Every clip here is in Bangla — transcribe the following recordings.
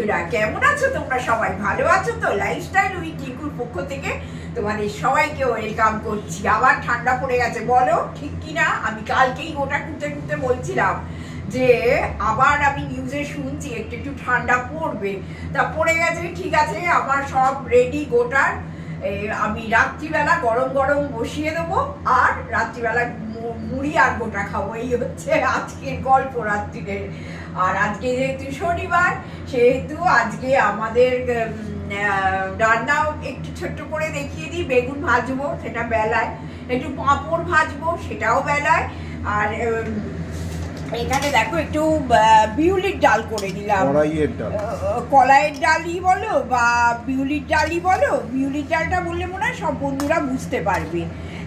বন্ধুরা, কেমন আছো তোমরা? সবাই ভালো আছো তো? লাইফস্টাইল উইথ টিকুর পক্ষ থেকে তোমাদের সবাইকে ওয়েলকাম করছি। আবার ঠান্ডা পড়ে গেছে, বলো? ঠিক কি না? আমি কালকেই গোটা খুঁজতে খুঁজতে বলছিলাম যে, আবার আমি নিউজে শুনছি, একটু একটু ঠান্ডা পড়বে। তা পড়ে গেছে, ঠিক আছে, আমার সব রেডি গোটার। আমি রাত্রিবেলা গরম গরম বসিয়ে দেবো, আর রাত্রিবেলা মুড়ি আর গোটা খাব। এই হচ্ছে আজকের গল্প রাত্রিরের। আর আজকে যেহেতু শনিবার সেহেতু আজকে আমাদের রান্নাও একটু ছোট্ট করে দেখিয়ে দিই। বেগুন ভাজবো সেটা বেলায়। একটু পাঁপড় ভাজবো সেটাও বেলায়। আর এখানে দেখো একটু বিউলির ডাল করে দিলাম। কড়াইয়ের ডাল। আহ, কলাইয়ের ডালই বলো বা বিউলির ডালই বলো বিউলির ডালটা বললে মনে হয় সব বন্ধুরা বুঝতে পারবে।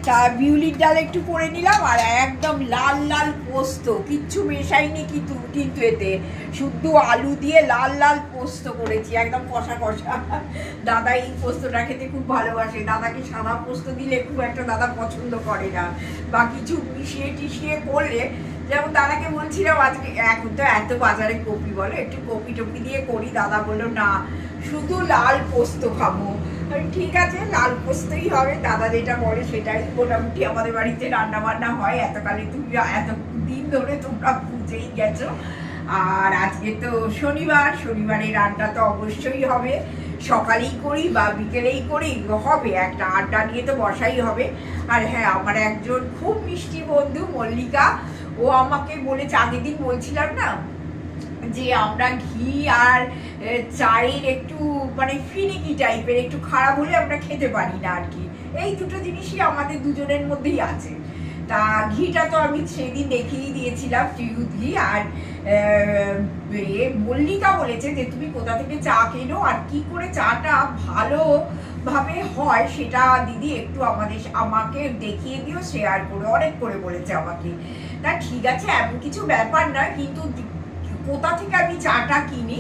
তা বিউলির ডাল একটু করে নিলাম আর একদম লাল লাল পোস্ত। কিচ্ছু মেশাইনি কিন্তু কিন্তু এতে। শুদ্ধ আলু দিয়ে লাল লাল পোস্ত করেছি, একদম কষা কষা। দাদা এই পোস্তটা খেতে খুব ভালোবাসে। দাদাকে সাদা পোস্ত দিলে খুব একটা দাদা পছন্দ করে না। বা কিছু মিশিয়ে টিশিয়ে করলে, যেমন দাদাকে বলছিলাম আজকে, এখন তো এত বাজারে কপি বলো, একটু কপি টপি দিয়ে করি, দাদা বলল, না, শুধু লাল পোস্ত খাব। ঠিক আছে, লাল পোস্তই হবে, দাদা যেটা বলে সেটাই মোটামুটি আমাদের বাড়িতে রান্না বান্না হয়। এতকালে তুমি এত দিন ধরে তোমরা বুঝেই গেছো। আর আজকে তো শনিবার, শনিবারে রান্না তো অবশ্যই হবে। সকালেই করি বা বিকেলেই করি, হবে। একটা আড্ডা নিয়ে তো বসাই হবে। আর হ্যাঁ আমার একজন খুব মিষ্টি বন্ধু মল্লিকা, ও আমাকে বলেছে, আগের দিন বলছিলাম না যে আমরা ঘি আর চায়ের একটু মানে ফিনিকি টাইপের একটু খারাপ হলে আমরা খেতে পারি না আর কি। এই দুটো জিনিসই আমাদের দুজনের মধ্যেই আছে। তা ঘিটা তো আমি সেদিন দেখিয়ে দিয়েছিলাম টিউথ ঘি আর মল্লিকা বলেছে যে তুমি কোথা থেকে চা কেনো আর কি করে চাটা ভালো ভাবে হয় সেটা দিদি একটু আমাদের, আমাকে দেখিয়ে দিও শেয়ার করে, অনেক করে বলেছে আমাকে। তা ঠিক আছে, এমন কিছু ব্যাপার না কিন্তু কোথা থেকে আমি চাটা কিনি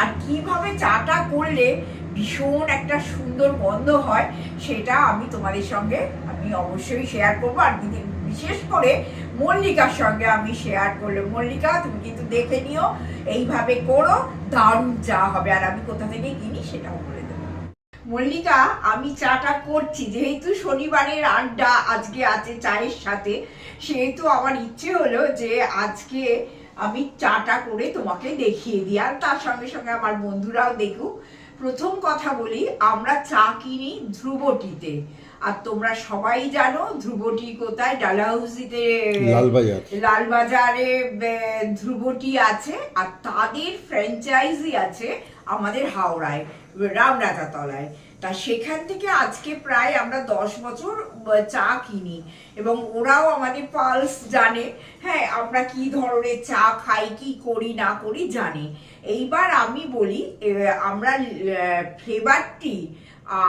আর কীভাবে চাটা করলে ভীষণ একটা সুন্দর গন্ধ হয়, সেটা আমি তোমাদের সঙ্গে আমি অবশ্যই শেয়ার করব। আর বিশেষ করে মল্লিকার সঙ্গে আমি শেয়ার করলে। মল্লিকা, তুমি কিন্তু দেখে নিও, এইভাবে করো, দারুণ চা হবে। আর আমি কোথা থেকে কিনি সেটাও বলে দেবো। মল্লিকা, আমি চাটা করছি। যেহেতু শনিবারের আড্ডা আজকে আছে চায়ের সাথে, সেহেতু আমার ইচ্ছে হলো যে আজকে আমি চাটা করে তোমাকে দেখিয়ে দিই। আর তার সঙ্গে সঙ্গে আমার বন্ধুরাও দেখুক। প্রথম কথা বলি আমরা চা কিনি ধ্রুবটিতে। আর তোমরা সবাই জানো ধ্রুবটি কোথায়? ডালাহাউসিতে লালবাজার। লালবাজারে ধ্রুবটি আছে। আর তাদের ফ্র্যাঞ্চাইজি আছে আমাদের হাওড়ায় রামরাজাতলায়। তা সেখান থেকে আজকে প্রায় আমরা দশ বছর চা কিনি। এবং ওরাও আমাদের পালস জানে হ্যাঁ আমরা কি ধরনের চা খাই কি করি না করি জানে। এইবার আমি বলি আমরা ফ্লেভারটি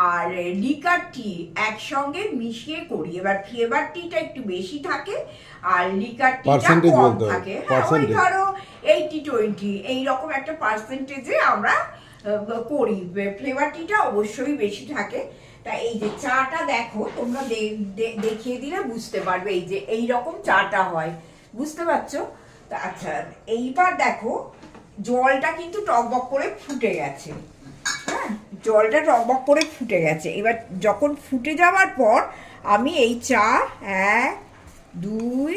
আর লিকার টি একসঙ্গে মিশিয়ে করি। এবার ফ্লেভার টিটা একটু বেশি থাকে আর লিকার টিটা কম থাকে। হ্যাঁ ওই ধরো এইটি টোয়েন্টি এইরকম একটা পার্সেন্টেজে আমরা করি। ফ্লেভার টিটা অবশ্যই বেশি থাকে। তা এই যে চাটা দেখো, তোমরা দেখিয়ে দিলে বুঝতে পারবে এই যে এই রকম চাটা হয়। বুঝতে পারছ? তা আচ্ছা এইবার দেখো, জলটা কিন্তু টকবক করে ফুটে গেছে। হ্যাঁ জলটা টকবক করে ফুটে গেছে। এবার যখন ফুটে যাওয়ার পর আমি এই চা, এক, দুই,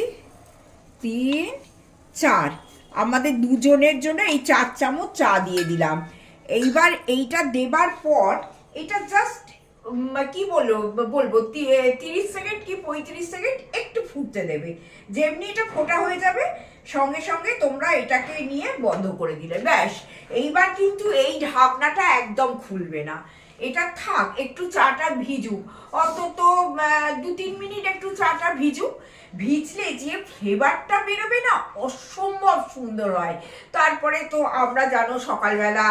তিন, চার। আমাদের দুজনের জন্য এই চার চামচ চা দিয়ে দিলাম। এইবার এইটা দেবার পর, এটা জাস্ট কি বলব বলব তিরিশ সেকেন্ড কি পঁয়ত্রিশ সেকেন্ড একটু ফুটতে দেবে। যেমনি এটা ফোটা হয়ে যাবে, সঙ্গে সঙ্গে তোমরা এটাকে নিয়ে বন্ধ করে দিলে। ব্যাস, এইবার কিন্তু এই ঢাকনাটা একদম খুলবে না। এটা থাক, একটু চাটা ভিজুক অন্তত দু তিন মিনিট একটু চাটা ভিজুক ভিজলে যে ফ্লেভারটা বেরোবে না, অসম্ভব সুন্দর হয়। তারপরে তো আমরা জানো সকালবেলা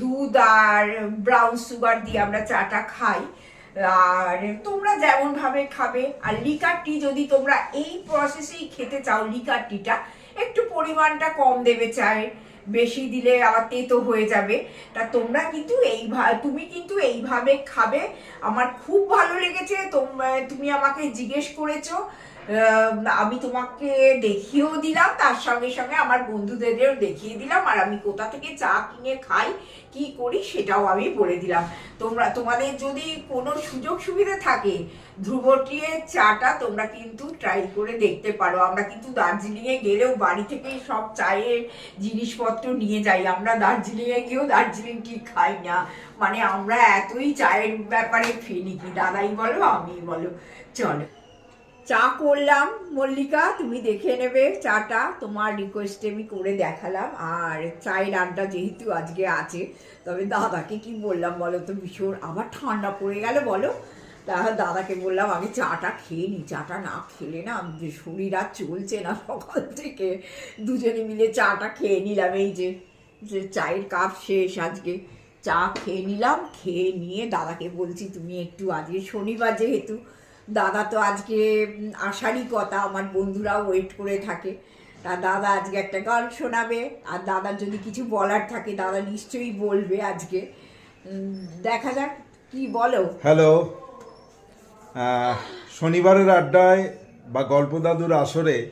দুধ আর ব্রাউন সুগার দিয়ে আমরা চাটা খাই। আর তোমরা যেমন ভাবে খাবে, আর লিকার টি যদি তোমরা এই প্রসেসেই খেতে চাও, লিকার টিটা একটু পরিমাণটা কম দেবে চায়ের বেশি দিলে আবার তেতো হয়ে যাবে। তা তোমরা কিন্তু এইভাবে তুমি কিন্তু এইভাবে খাবে। আমার খুব ভালো লেগেছে। তোম- আমাকে জিজ্ঞেস করেছ। আমি তোমাকে দেখিয়েও দিলাম, তার সঙ্গে সঙ্গে আমার বন্ধুদেরও দেখিয়ে দিলাম, আর আমি কোথা থেকে চা কিনে খাই, কি করি সেটাও আমি বলে দিলাম। তোমরা, তোমাদের যদি কোনো সুযোগ সুবিধা থাকে, ধ্রুবটির চাটা তোমরা কিন্তু ট্রাই করে দেখতে পারো। আমরা কিন্তু দার্জিলিংয়ে গেলেও বাড়ি থেকে সব চায়ের জিনিসপত্র নিয়ে যাই। আমরা দার্জিলিংয়ে গিয়েও দার্জিলিং টি খাই না। মানে আমরা এতই চায়ের ব্যাপারে ফিনিকি দাদাই বলো আমি বলো। চলো। চা করলাম, মল্লিকা, তুমি দেখে নেবে চাটা। তোমার রিকোয়েস্টে আমি করে দেখালাম। আর চায়ের আড্ডা যেহেতু আজকে আছে, তবে দাদাকে কি বললাম বলো তো, ভীষণ আবার ঠান্ডা পড়ে গেল বলো। তা দাদাকে বললাম আমি চাটা খেয়ে নি, চাটা না খেলে না শরীর আর চলছে না সকাল থেকে। দুজনে মিলে চাটা খেয়ে নিলাম, এই যে যে চায়ের কাপ শেষ আজকে। চা খেয়ে নিলাম, খেয়ে নিয়ে দাদাকে বলছি, তুমি একটু আজকে শনিবার যেহেতু দাদা তো আজকে আসারই কথা আমার বন্ধুরাও ওয়েট করে থাকে। তা দাদা আজকে একটা গান শোনাবে আর দাদার যদি কিছু বলার থাকে দাদা নিশ্চয়ই বলবে আজকে। দেখা যাক কি বলো? হ্যালো শনিবারের আড্ডায় বা গল্প দাদুর আসরে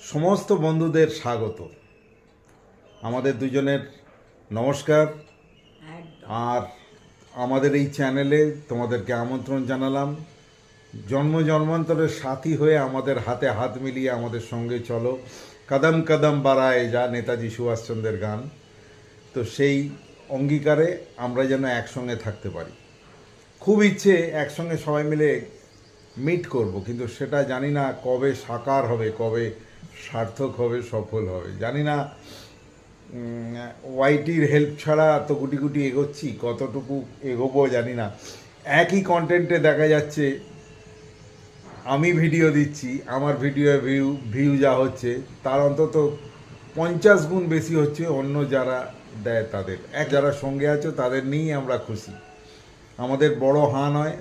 সমস্ত বন্ধুদের স্বাগত। আমাদের দুজনের নমস্কার। আর আমাদের এই চ্যানেলে তোমাদেরকে আমন্ত্রণ জানালাম। জন্ম জন্মান্তরের সাথী হয়ে আমাদের হাতে হাত মিলিয়ে আমাদের সঙ্গে চলো। কদম কদম বাড়ায় যা নেতাজি সুভাষচন্দ্রের গান। তো সেই অঙ্গীকারে আমরা যেন একসঙ্গে থাকতে পারি। খুব ইচ্ছে একসঙ্গে সবাই মিলে মিট করব, কিন্তু সেটা জানি না কবে সাকার হবে, কবে সার্থক হবে, সফল হবে। জানি না ওয়াইটির হেল্প ছাড়া তো গুটি গুটি এগোচ্ছি কতটুকু এগোবো জানি না। একই কন্টেন্টে দেখা যাচ্ছে আমি ভিডিও দিচ্ছি আমার ভিডিও ভিউ ভিউ যা হচ্ছে তার অন্তত পঞ্চাশ গুণ বেশি হচ্ছে অন্য যারা দেয় তাদের। এক যারা সঙ্গে আছো তাদের নিয়েই আমরা খুশি। আমাদের বড় হা নয়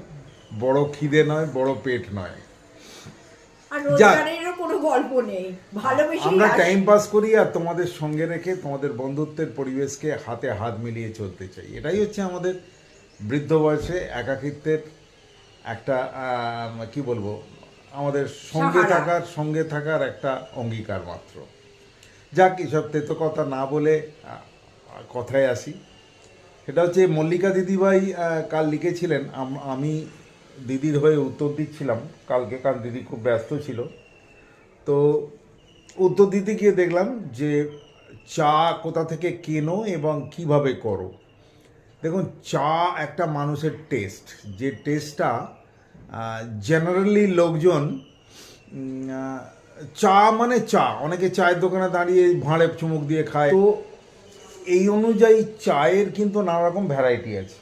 বড় খিদে নয় বড় পেট নয়। যাক। কোনো গল্প নেই। ভালোবেসে আমরা টাইম পাস করি আর তোমাদের সঙ্গে রেখে তোমাদের বন্ধুত্বের পরিবেশকে হাতে হাত মিলিয়ে চলতে চাই। এটাই হচ্ছে আমাদের বৃদ্ধ বয়সে একাকিত্বের একটা কি বলব আমাদের সঙ্গে থাকার সঙ্গে থাকার একটা অঙ্গীকার মাত্র। যাক এসব তেতো কথা না বলে কথায় আসি। সেটা হচ্ছে মল্লিকা দিদিভাই কাল লিখেছিলেন আমি দিদির হয়ে উত্তর দিচ্ছিলাম। কালকে কাল দিদি খুব ব্যস্ত ছিল। তো উত্তর দিতে গিয়ে দেখলাম যে চা কোথা থেকে কেনো এবং কীভাবে করো। দেখুন, চা একটা মানুষের টেস্ট যে টেস্টটা জেনারেলি লোকজন চা মানে চা। অনেকে চায়ের দোকানে দাঁড়িয়ে ভাঁড়ে চুমুক দিয়ে খায়। তো এই অনুযায়ী চায়ের কিন্তু নানা রকম ভ্যারাইটি আছে।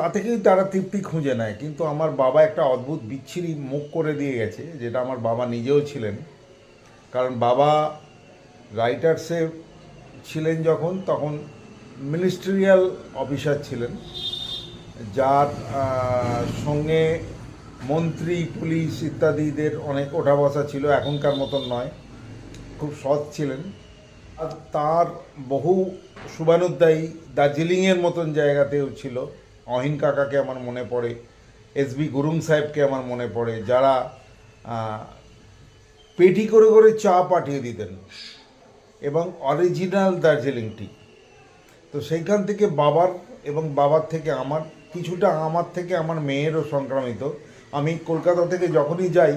তা থেকেই তারা তৃপ্তি খুঁজে নেয়। কিন্তু আমার বাবা একটা অদ্ভুত, বিচ্ছিরি মুখ করে দিয়ে গেছে, যেটা আমার বাবা নিজেও ছিলেন। কারণ বাবা রাইটার্সে ছিলেন যখন, তখন মিনিস্ট্রিয়াল অফিসার ছিলেন। যার সঙ্গে মন্ত্রী, পুলিশ ইত্যাদিদের অনেক ওঠা বসা ছিল, এখনকার মতন নয়। খুব সৎ ছিলেন। আর তার বহু শুভানুদ্দায়ী দার্জিলিংয়ের মতন জায়গাতেও ছিল। অহিন কাকাকে আমার মনে পড়ে, এস বি গুরুং সাহেবকে আমার মনে পড়ে, যারা পেটি করে করে চা পাঠিয়ে দিতেন এবং অরিজিনাল দার্জিলিং টি। তো সেইখান থেকে বাবার এবং বাবার থেকে আমার, কিছুটা আমার থেকে আমার মেয়েরও সংক্রামিত। আমি কলকাতা থেকে যখনই যাই,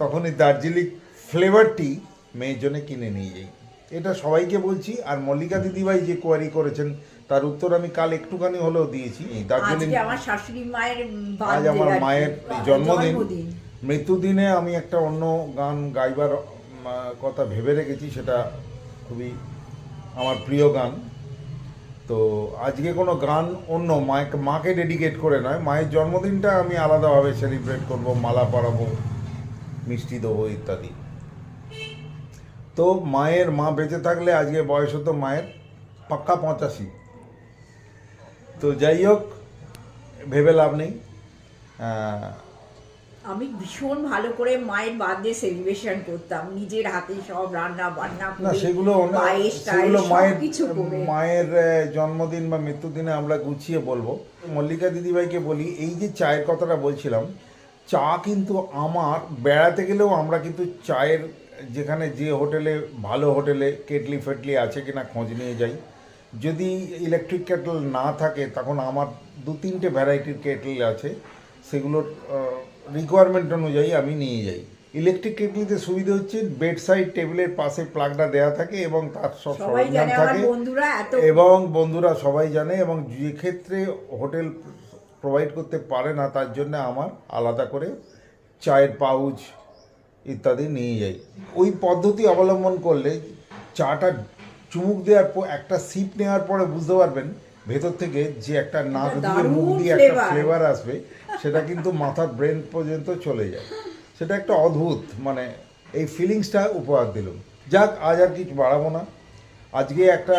তখনই দার্জিলিং ফ্লেভারটি মেয়ের জন্য কিনে নিয়ে যাই। এটা সবাইকে বলছি, আর মল্লিকা দিদিভাই যে কোয়ারি করেছেন তার উত্তর আমি কাল একটুখানি হলেও দিয়েছি। দার্জিলিং আমার শাশুড়ি মায়ের আজ আমার মায়ের জন্মদিন। মৃত্যুদিনে আমি একটা অন্য গান গাইবার কথা ভেবে রেখেছি সেটা খুবই আমার প্রিয় গান। তো আজকে কোনো গান অন্য মাকে মাকে ডেডিকেট করে নয় মায়ের জন্মদিনটা আমি আলাদাভাবে সেলিব্রেট করব মালা পরাবো মিষ্টি দেবো ইত্যাদি। তো মায়ের মা বেঁচে থাকলে আজকে বয়স হতো মায়ের পাক্কা পঁচাশি। তো যাই হোক ভেবে লাভ নেই। আমি ভীষণ ভালো করে মায়ের বার্থডে সেলিব্রেশন করতাম। নিজের হাতে সব রান্না বান্না না সেগুলো সেগুলো মায়ের কিছু মায়ের জন্মদিন বা মৃত্যুদিনে আমরা গুছিয়ে বলব। মল্লিকা দিদিভাইকে বলি এই যে চায়ের কথাটা বলছিলাম চা কিন্তু আমার বেড়াতে গেলেও আমরা কিন্তু চায়ের যেখানে যে হোটেলে ভালো হোটেলে কেটলি ফেটলি আছে কিনা খোঁজ নিয়ে যাই। যদি ইলেকট্রিক কেটল না থাকে তখন আমার দু তিনটে ভ্যারাইটির কেটল আছে। সেগুলোর রিকোয়ারমেন্ট অনুযায়ী আমি নিয়ে যাই। ইলেকট্রিক কেটলিতে সুবিধা হচ্ছে বেড সাইড টেবিলের পাশে প্লাগটা দেওয়া থাকে এবং তার সব সরঞ্জাম থাকে এবং বন্ধুরা সবাই জানে এবং যে ক্ষেত্রে হোটেল প্রোভাইড করতে পারে না তার জন্য আমার আলাদা করে চায়ের পাউচ ইত্যাদি নিয়ে যাই। ওই পদ্ধতি অবলম্বন করলে চাটা চুমুক দেওয়ার পর একটা সিপ নেওয়ার পরে বুঝতে পারবেন ভেতর থেকে যে একটা নাক দিয়ে মুখ দিয়ে একটা ফ্লেভার আসবে সেটা কিন্তু মাথার ব্রেন পর্যন্ত চলে যায়। সেটা একটা অদ্ভুত মানে এই ফিলিংসটা উপহার দিলাম যাক আজ আর কিছু বাড়াবো না। আজকে একটা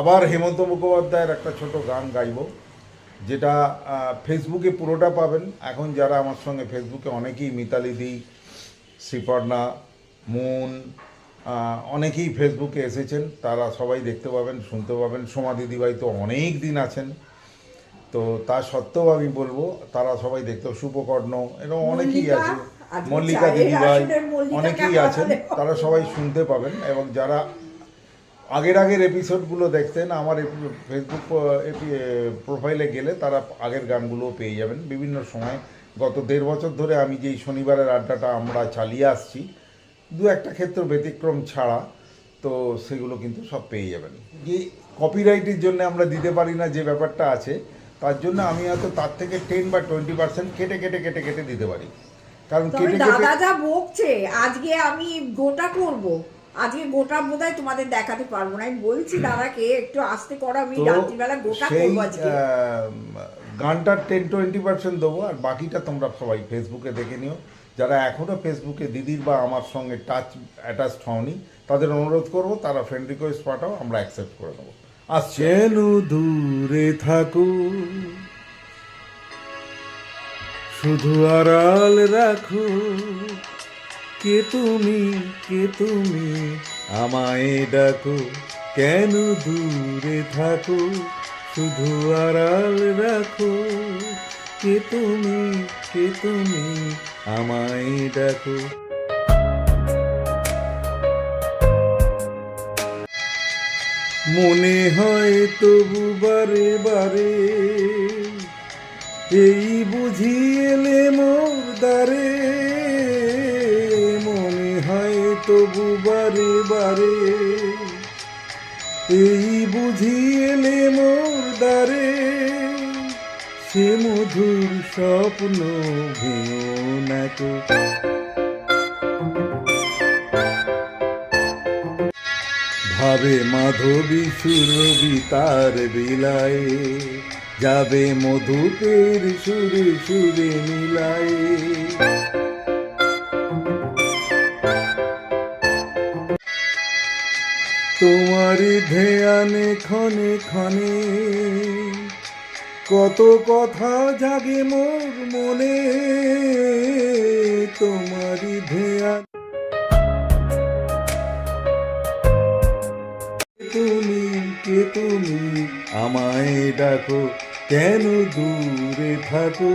আবার হেমন্ত মুখোপাধ্যায়ের একটা ছোট গান গাইবো যেটা ফেসবুকে পুরোটা পাবেন। এখন যারা আমার সঙ্গে ফেসবুকে অনেকেই মিতালি দি শ্রীপর্ণা মুন অনেকেই ফেসবুকে এসেছেন তারা সবাই দেখতে পাবেন শুনতে পাবেন। সোমা দিদিভাই তো অনেক দিন আছেন। তো তা সত্ত্বেও আমি বলব তারা সবাই দেখতে শুভকর্ণ এরকম অনেকেই আছে। মল্লিকা দিদিভাই অনেকেই আছেন তারা সবাই শুনতে পাবেন। এবং যারা আগের আগের এপিসোডগুলো দেখতেন আমার ফেসবুক প্রোফাইলে গেলে তারা আগের গানগুলোও পেয়ে যাবেন। বিভিন্ন সময় গত দেড় বছর ধরে আমি যেই শনিবারের আড্ডাটা আমরা চালিয়ে আসছি দু একটা ক্ষেত্র ব্যতিক্রম ছাড়া তো সেগুলো কিন্তু সব পেয়ে যাবেন। যে কপিরাইটের জন্য আমরা দিতে পারি না যে ব্যাপারটা আছে তার জন্য আমি হয়তো তার থেকে টেন বা টোয়েন্টি পার্সেন্ট কেটে কেটে কেটে কেটে দিতে পারি। কারণ কেটে দাদা যা বকছে আজকে আমি গোটা করব। আজকে গোটা বোধহয় তোমাদের দেখাতে পারব না। আমি বলছি দাদাকে একটু আস্তে করো আমি রাত্রিবেলা গোটা করব আজকে। গানটার টেন টোয়েন্টি পার্সেন্ট দেবো আর বাকিটা তোমরা সবাই ফেসবুকে দেখে নিও। যারা এখনও ফেসবুকে দিদির বা আমার সঙ্গে টাচ অ্যাটাচড হওনি, তাদের অনুরোধ করব, তারা ফ্রেন্ড রিকোয়েস্ট পাঠাও, আমরা অ্যাকসেপ্ট করে দেবো। আসছে। দূরে থাকো। শুধু আড়াল রাখো। কে তুমি কে তুমি আমায় ডাকো? কেন দূরে থাকো? শুধু আড়াল রাখো কে তুমি কে তুমি আমায় ডাকো মনে হয় তবু বারে বারে এই বুঝি এলে মোর দ্বারে। মনে হয় তবু বারে বারে এই বুঝি এলে মোর দ্বারে সে মধুর স্বপ্ন ভেঙো না তো। ভাবে মাধবী সুরবি তার বিলায়ে, যাবে মধুপের সুরে সুরে মিলায়ে। তোমার ধ্যানে ক্ষণে ক্ষণে কত কথা জাগে মোর মনে, তোমারই ধ্যান। তুমি, কে তুমি আমায় ডাকো, কেন দূরে থাকো?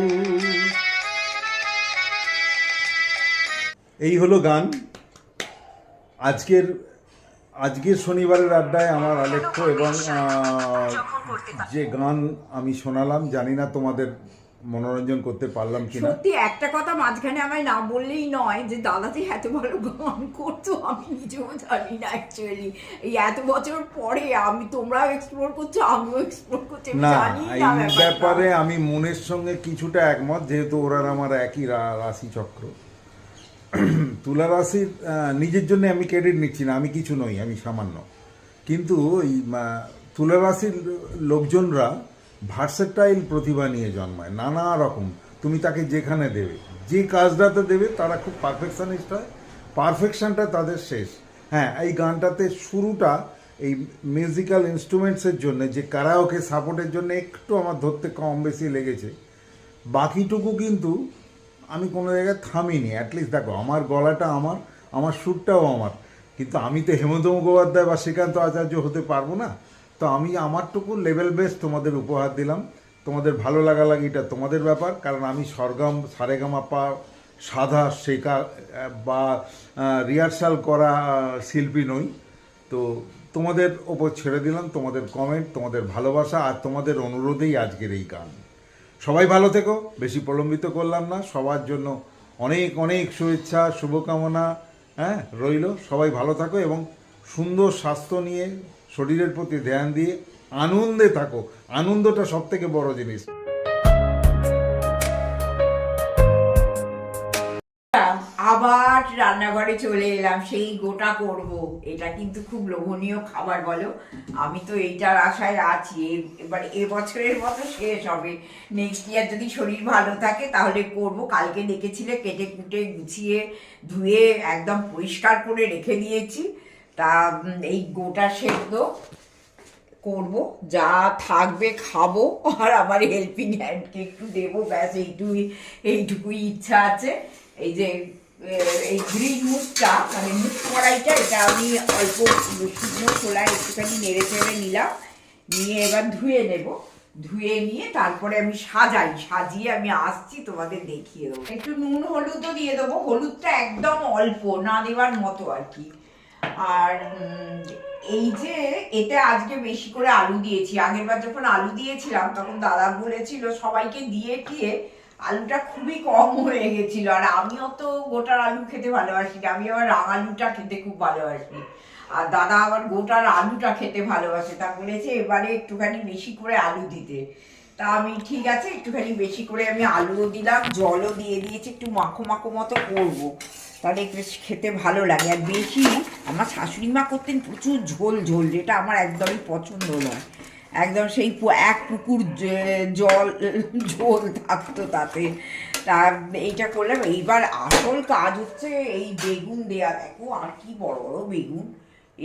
এই হলো গান। আজকের আজকের শনিবারের আড্ডায় আমার আলেখ্য এবং যে গান আমি শোনালাম জানি না তোমাদের মনোরঞ্জন করতে পারলাম কিনা। সত্যি একটা কথা মাঝখানে আমায় না বললেই নয় যে দাদা যে এত ভালো গান করতো আমি নিজেও জানি না অ্যাকচুয়ালি এই এত বছর পরে আমি তোমরাও এক্সপ্লোর করছ আমিও এক্সপ্লোর করছি না এই ব্যাপারে আমি মনের সঙ্গে কিছুটা একমত যেহেতু ওরা আমার একই রাশি চক্র তুলা রাশির নিজের জন্য আমি ক্রেডিট নিচ্ছি না, আমি কিছু নই, আমি সামান্য। কিন্তু এই তুলা রাশির লোকজনরা ভার্সেটাইল প্রতিভা নিয়ে জন্মায়, নানা রকম। তুমি তাকে যেখানে দেবে, যে কাজটাতে দেবে, তারা খুব পারফেকশনিস্ট হয় পারফেকশনটা তাদের শেষ। হ্যাঁ এই গানটাতে শুরুটা এই মিউজিক্যাল ইনস্ট্রুমেন্টসের জন্য, যে কারাওকে সাপোর্টের জন্য একটু আমার ধরতে কম বেশি লেগেছে। বাকিটুকু কিন্তু আমি কোনো জায়গায় থামিনি অ্যাটলিস্ট দেখো, আমার গলাটা আমার আমার সুরটাও আমার। কিন্তু আমি তো হেমন্ত মুখোপাধ্যায় বা শ্রীকান্ত আচার্য হতে পারব না। তো আমি আমারটুকু লেভেল বেস তোমাদের উপহার দিলাম। তোমাদের ভালো লাগা লাগে এটা তোমাদের ব্যাপার, কারণ আমি সরগম সারেগামাপা সাধা শেখা বা রিহার্সাল করা শিল্পী নই। তো তোমাদের ওপর ছেড়ে দিলাম, তোমাদের কমেন্ট তোমাদের ভালোবাসা আর তোমাদের অনুরোধেই আজকের এই গান। সবাই ভালো থেকো, বেশি প্রলম্বিত করলাম না, সবার জন্য অনেক অনেক শুভেচ্ছা, শুভকামনা হ্যাঁ রইল। সবাই ভালো থাকো এবং সুন্দর স্বাস্থ্য নিয়ে, শরীরের প্রতি ধ্যান দিয়ে আনন্দে থাকো। আনন্দটা সব থেকে বড় জিনিস। আবার রান্নাঘরে চলে এলাম, সেই গোটা করব। এটা কিন্তু খুব লোভনীয় খাবার, বলো। আমি তো এইটার আশায় আছি। এবার এবছরের মতো শেষ হবে। নেক্সট ইয়ার যদি শরীর ভালো থাকে, তাহলে করব। কালকে দেখেছিলে কেটে কুটে গুছিয়ে ধুয়ে একদম পরিষ্কার করে রেখে দিয়েছি। তা এই গোটা সেদ্ধ করব। যা থাকবে খাব। আর আমার হেল্পিং হ্যান্ডকে একটু দেবো। ব্যাস এইটুকুই এইটুকুই ইচ্ছা আছে। এই যে এই গ্রিন মুখটা মানে মুখ কড়াইটা, এটা আমি অল্প শুকনো খোলায় একটুখানি নেড়ে চেড়ে নিলাম। নিয়ে এবার ধুয়ে নেব। ধুয়ে নিয়ে তারপরে আমি সাজাই। সাজিয়ে আমি আসছি, তোমাদের দেখিয়ে দেবো। একটু নুন হলুদও দিয়ে দেবো। হলুদটা একদম অল্প, না দেওয়ার মতো আর কি। আর এই যে, এটা আজকে বেশি করে আলু দিয়েছি। আগের বার যখন আলু দিয়েছিলাম, তখন দাদা বলেছিল, সবাইকে দিয়ে টিয়ে আলুটা খুবই কম হয়ে গেছিল, আর আমিও তো গোটার আলু খেতে ভালোবাসি আমি আবার রাঙালুটা খেতে খুব ভালোবাসি। আর দাদা আবার গোটার আলুটা খেতে ভালোবাসে, তা বলেছে এবারে একটুখানি বেশি করে আলু দিতে। তা আমি ঠিক আছে, একটুখানি বেশি করে আমি আলুও দিলাম, জলও দিয়ে দিয়েছি, একটু মাখো মাখো মতো করব। তাহলে বেশ খেতে ভালো লাগে, আর বেশি আমার শাশুড়ি মা করতেন প্রচুর ঝোল ঝোল, যেটা আমার একদমই পছন্দ নয়। একদম সেই এক পুকুর জল জল থাকতো তাতে। তা এইটা করলাম। এইবার আসল কাজ হচ্ছে এই বেগুন দেয়া। দেখো আর কি বড় বড় বেগুন।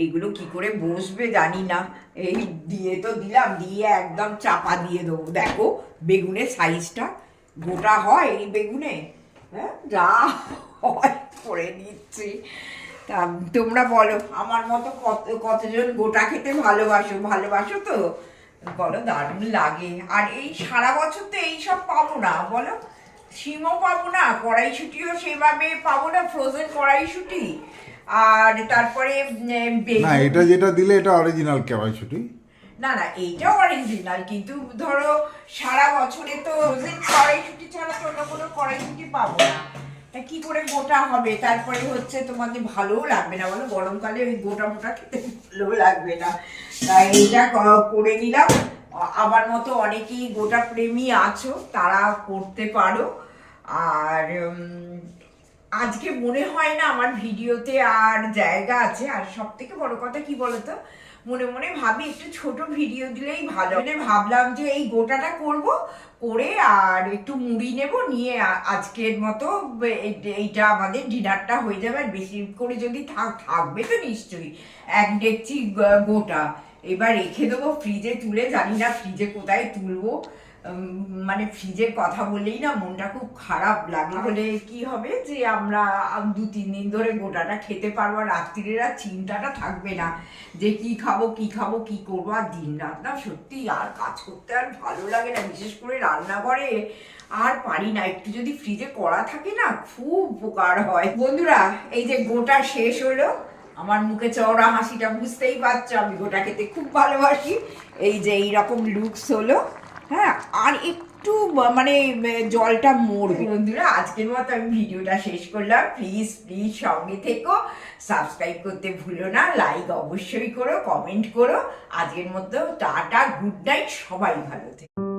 এগুলো কি করে বসবে জানি না। এই দিয়ে তো দিলাম, দিয়ে একদম চাপা দিয়ে দেবো। দেখো বেগুনের সাইজটা। গোটা হয় এই বেগুনে? হ্যাঁ যা হয় করে নিচ্ছি তা তোমরা বলো, আমার মতো কত, কতজন গোটা খেতে ভালোবাসো? ভালোবাসো তো? বলো দারুণ লাগে। আর এই সারা বছর তো এইসব পাবো না বলো? শিমও পাবো না কড়াইশুটিও সেভাবে পাবো না ফ্রোজেন কড়াইশুটি। আর তারপরে না এটা যেটা দিলে এটা অরিজিনাল কড়াইশুটি। না না এইটাও অরিজিনাল কিন্তু ধরো সারা বছরে তো ফ্রোজেন কড়াইশুটি ছাড়া তো অন্য কোনো কড়াইশুটি পাবো না। কি করে গোটা হবে? তারপরে হচ্ছে তোমাদের ভালোও লাগবে না, বলো? গরমকালে ওই গোটা মোটা খেতে ভালো লাগবে না। তাই এইটা করে নিলাম। আমার মতো অনেকেই গোটা প্রেমী আছো, তারা করতে পারো। আর আজকে মনে হয় না আমার ভিডিওতে আর জায়গা আছে। আর সব থেকে বড় কথা কি বলতো? মনে মনে ভাবি একটু ছোট ভিডিও দিলেই ভালো। মানে ভাবলাম যে এই গোটাটা করব, করে আর একটু মুড়ি নেব, নিয়ে আজকের মতো এইটা আমাদের ডিনারটা হয়ে যাবে। আর বেশি করে যদি থাকবে তো নিশ্চয়ই। এক ডেকচি গোটা। এবার রেখে দেবো ফ্রিজে তুলে। জানি না ফ্রিজে কোথায় তুলবো। মানে ফ্রিজের কথা বললেই না মনটা খুব খারাপ লাগে হলে কি হবে যে আমরা দু তিন দিন ধরে গোটাটা খেতে পারব আর রাত্রির আর চিন্তাটা থাকবে না যে কি খাব কি খাব কি করব আর দিন রাত না সত্যি আর কাজ করতে আর ভালো লাগে না। বিশেষ করে রান্নাঘরে আর পারি না। একটু যদি ফ্রিজে করা থাকে না খুব উপকার হয়। বন্ধুরা এই যে গোটা শেষ হলো। আমার মুখে চওড়া হাসিটা বুঝতেই পারছ আমি গোটা খেতে খুব ভালোবাসি। এই যে এইরকম লুকস হলো। হ্যাঁ আর একটু মানে জলটা মরবে। বন্ধুরা, আজকের মতো আমি ভিডিওটা শেষ করলাম। প্লিজ প্লিজ সঙ্গে থেকো। সাবস্ক্রাইব করতে ভুলো না। লাইক অবশ্যই করো কমেন্ট করো। আজকের মতো টাটা গুড নাইট সবাই ভালো থেকো।